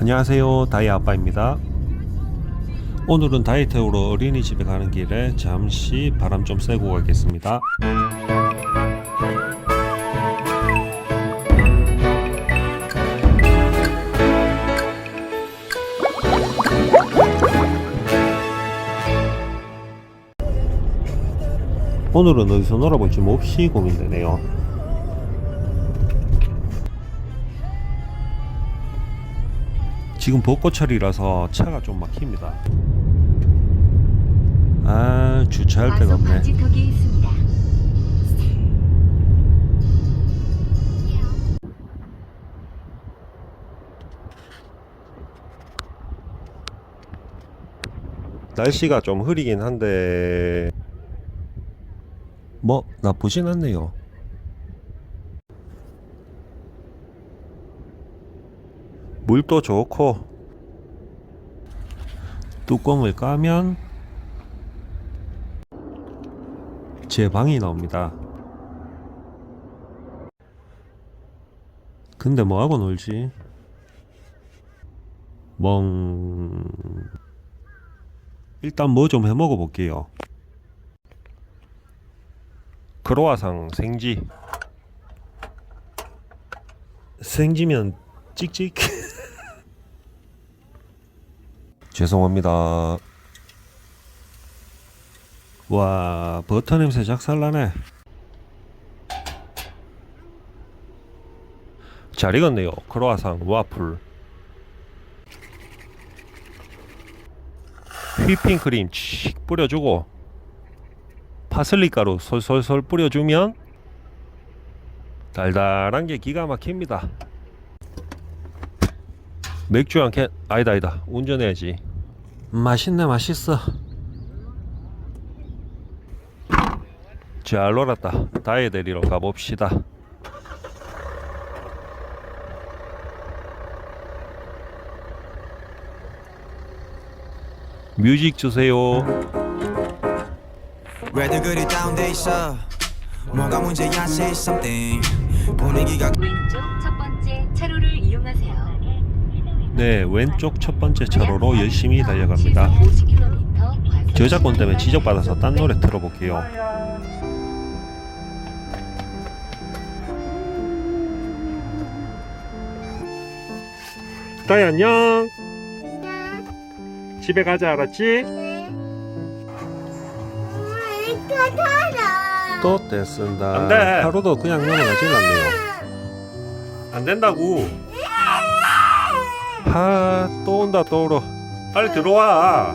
안녕하세요. 다이 아빠입니다. 오늘은 다이어트로 어린이집에 가는 길에 잠시 바람 좀 쐬고 가겠습니다. 오늘은 어디서 놀아볼지 몹시 고민되네요 지금 벚꽃철이라서 차가 좀 막힙니다. 아 주차할 데가 없네. 날씨가 좀 흐리긴 한데 뭐 나쁘진 않네요. 물도 좋고 뚜껑을 까면 제 방이 나옵니다. 근데 뭐하고 놀지? 멍... 일단 뭐 좀 해 먹어 볼게요. 크로아상 생지. 생지면 찍찍. 죄송합니다. 와 버터 냄새 작살나네. 잘 익었네요. 크로아상 와플. 휘핑크림 칙 뿌려주고 파슬리 가루 솔솔솔 뿌려주면 달달한 게 기가 막힙니다. 맥주 한 캔, 아니다 아니다 운전해야지. 맛있네 맛있어. 잘 놀았다. 다이 데리러 가봅시다. 뮤직 주세요. 왜들 그리 다운돼 있어 뭐가 문제야 say something 분위기가 왼쪽 첫 번째 차로를 이용하세요. 네, 왼쪽 첫 번째 차로로 열심히 달려갑니다. 50km 과속 저작권 때문에 지적받아서 딴 노래 들어볼게요. 다이 안녕. 집에 가자 알았지? 또 떼쓴다. 안 돼. 하루도 그냥 넘어가질 않네요. 안 된다고. 하, 또 온다 또 울어. 빨리 들어와.